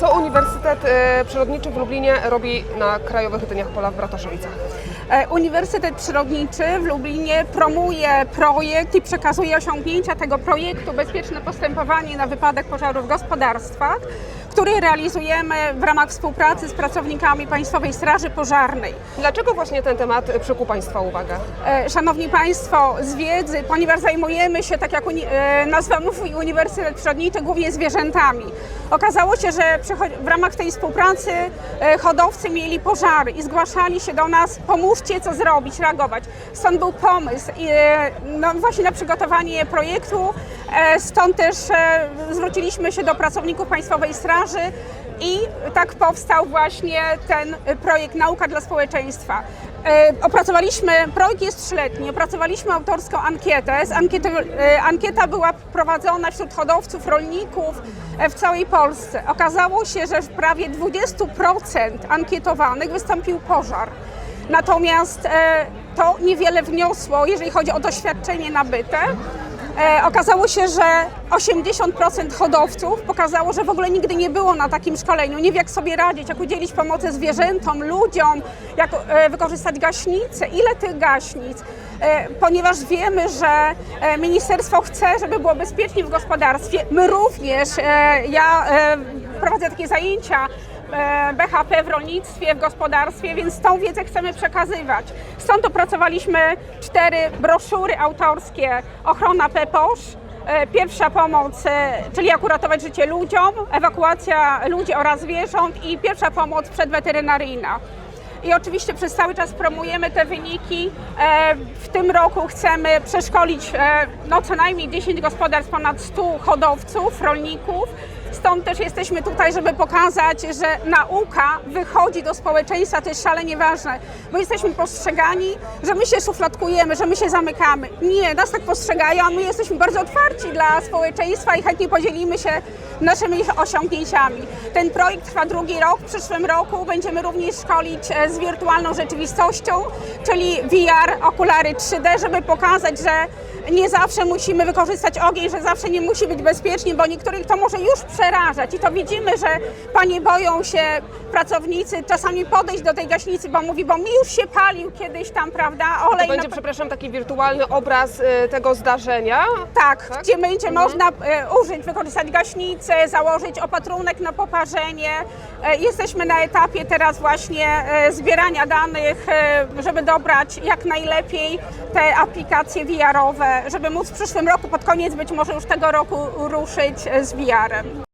Co Uniwersytet e, Przyrodniczy w Lublinie robi na Krajowych Dyniach Pola w Bratoszowicach? E, Uniwersytet Przyrodniczy w Lublinie promuje projekt i przekazuje osiągnięcia tego projektu Bezpieczne postępowanie na wypadek pożaru w gospodarstwach, który realizujemy w ramach współpracy z pracownikami Państwowej Straży Pożarnej. Dlaczego właśnie ten temat przykuł Państwa uwagę? E, Szanowni Państwo, z wiedzy, ponieważ zajmujemy się, tak jak e, nazwa mówi, Uniwersytet Przyrodniczy, głównie zwierzętami. Okazało się, że w ramach tej współpracy e, hodowcy mieli pożary i zgłaszali się do nas, pomóżcie co zrobić, reagować. Stąd był pomysł no, właśnie na przygotowanie projektu, stąd też zwróciliśmy się do pracowników Państwowej Straży i tak powstał właśnie ten e, projekt Nauka dla społeczeństwa. E, Opracowaliśmy, projekt jest trzyletni, opracowaliśmy autorską ankietę. E, ankieta była prowadzona wśród hodowców, rolników e, w całej Polsce. Okazało się, że w prawie 20% ankietowanych wystąpił pożar. Natomiast e, to niewiele wniosło, jeżeli chodzi o doświadczenie nabyte. E, okazało się, że 80% hodowców pokazało, że w ogóle nigdy nie było na takim szkoleniu, nie wie jak sobie radzić, jak udzielić pomocy zwierzętom, ludziom, jak e, wykorzystać gaśnice, ile tych gaśnic. E, ponieważ wiemy, że ministerstwo chce, żeby było bezpiecznie w gospodarstwie. My również, ja prowadzę takie zajęcia BHP w rolnictwie, w gospodarstwie, więc tą wiedzę chcemy przekazywać. Stąd opracowaliśmy cztery broszury autorskie Ochrona PEPOSZ, e, Pierwsza pomoc, e, czyli jak uratować życie ludziom, ewakuacja ludzi oraz zwierząt i pierwsza pomoc przedweterynaryjna. I oczywiście przez cały czas promujemy te wyniki. E, W tym roku chcemy przeszkolić e, no, co najmniej 10 gospodarstw, ponad 100 hodowców, rolników. Stąd też jesteśmy tutaj, żeby pokazać, że nauka wychodzi do społeczeństwa, to jest szalenie ważne, bo jesteśmy postrzegani, że my się szufladkujemy, że my się zamykamy. Nie, nas tak postrzegają, a my jesteśmy bardzo otwarci dla społeczeństwa i chętnie podzielimy się naszymi osiągnięciami. Ten projekt trwa drugi rok. W przyszłym roku będziemy również szkolić e, z wirtualną rzeczywistością, czyli VR, okulary 3D, żeby pokazać, że nie zawsze musimy wykorzystać ogień, że zawsze nie musi być bezpiecznie, bo niektórych to może już przerażać. I to widzimy, że panie boją się pracownicy czasami podejść do tej gaśnicy, bo mówi, bo mi już się palił kiedyś tam, prawda, To olej będzie, na... przepraszam, taki wirtualny obraz e, tego zdarzenia. Tak, Tak? gdzie będzie można e, użyć, wykorzystać gaśnicę, założyć opatrunek na poparzenie. E, jesteśmy na etapie teraz właśnie e, zbierania danych, e, żeby dobrać jak najlepiej te aplikacje VR-owe, żeby móc w przyszłym roku, pod koniec być może już tego roku ruszyć z VR-em.